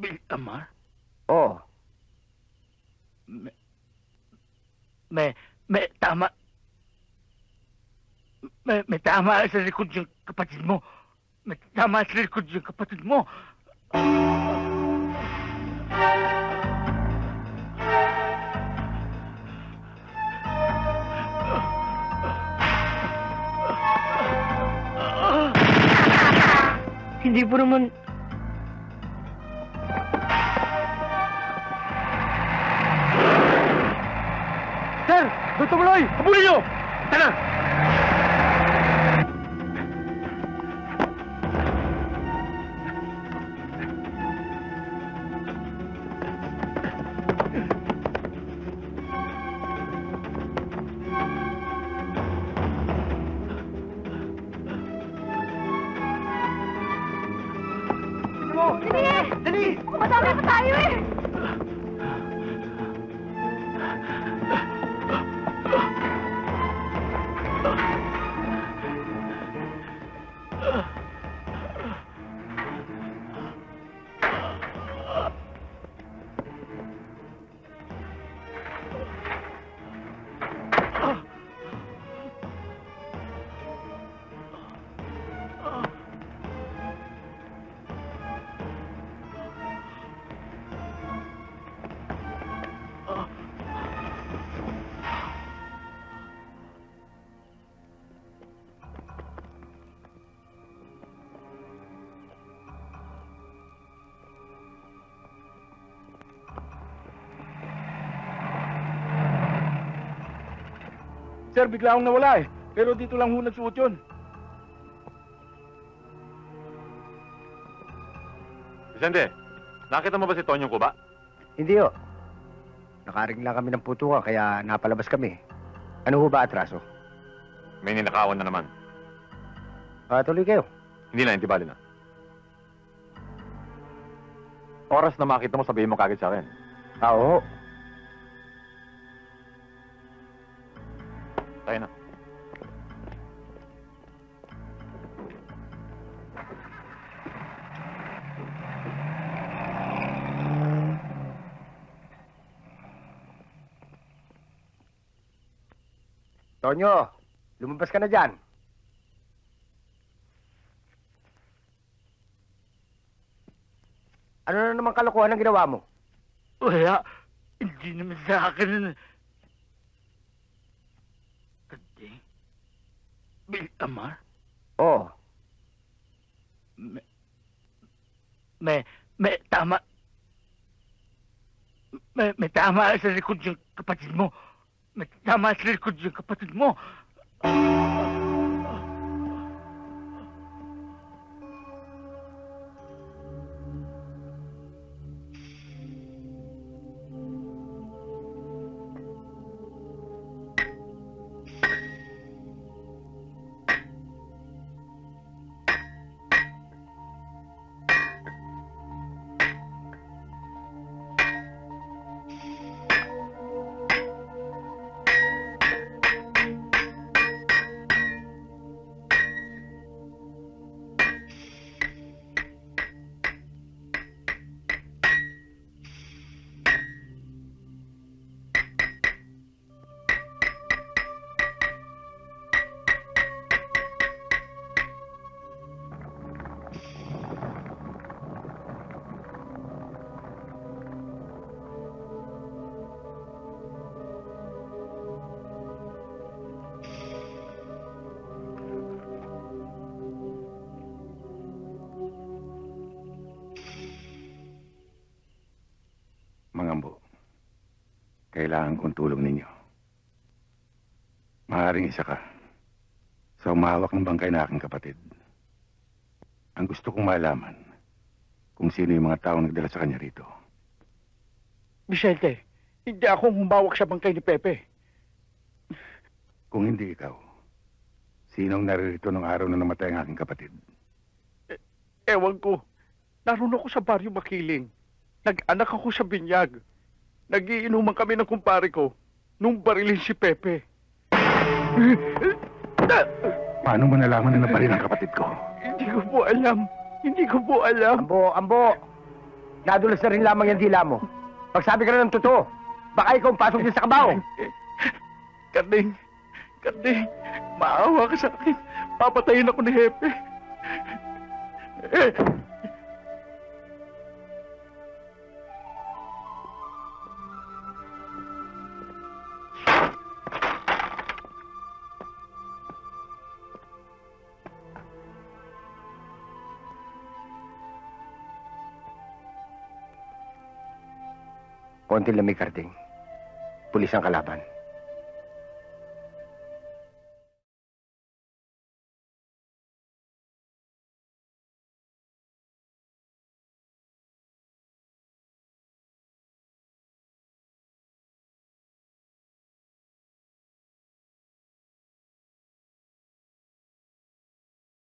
Bill Amar? Oo. May, may, may tama. May, may tama sa likod yung kapatid mo. May tama sa likod yung kapatid mo. Hindi po naman... தொத்துமிலோய் அப்புளியோ தனா Tini! Tini! Aku patah-patah, ayo! Sir, bigla akong nawala eh. Pero dito lang ho nagsuot yun. Vicente, nakita mo ba si Tonyo ko ba? Hindi ho. Nakaring lang kami ng putukan kaya napalabas kami. Ano ho ba atraso? May ninakawan na naman. Ah, tuloy kayo. Hindi na, hindi bali na. Oras na makita mo, sabihin mo kagad sa akin. Ah, oo. Tonyo, lumabas ka na dyan. Ano na naman kalokohan ang ginawa mo? Wala. Hindi naman sa akin. Ate? Bill Amar? Oo. May, may, may tama. May, may tama sa likod yung kapatid mo. May tama sa likod yung kapatid mo. Mga ambo, kailangan kong tulong ninyo. Maaaring isa ka sa umahawak ng bangkay na aking kapatid. Ang gusto kong malaman kung sino yung mga taong nagdala sa kanya rito. Vicente, hindi ako humawak sa bangkay ni Pepe. Kung hindi ikaw, sinong naririto nung araw na namatay ang aking kapatid? Ewan ko. Naroon ako sa baryo Makiling. Nag-anak ako sa binyag. Nagiinuman kami ng kumpare ko nung barilin si Pepe. Paano mo nalaman na naparin ang kapatid ko? Hindi ko po alam. Hindi ko po alam. Ambo, ambo! Nagkadulas na rin lamang yung dila mo. Pagsabi ka na ng totoo, baka ikaw ang pasok din sa kabaong. Karding, Karding, maawa ka sa akin. Papatayin ako ni Hepe. Eh, Konti lamig, Karding. Pulis ang kalaban.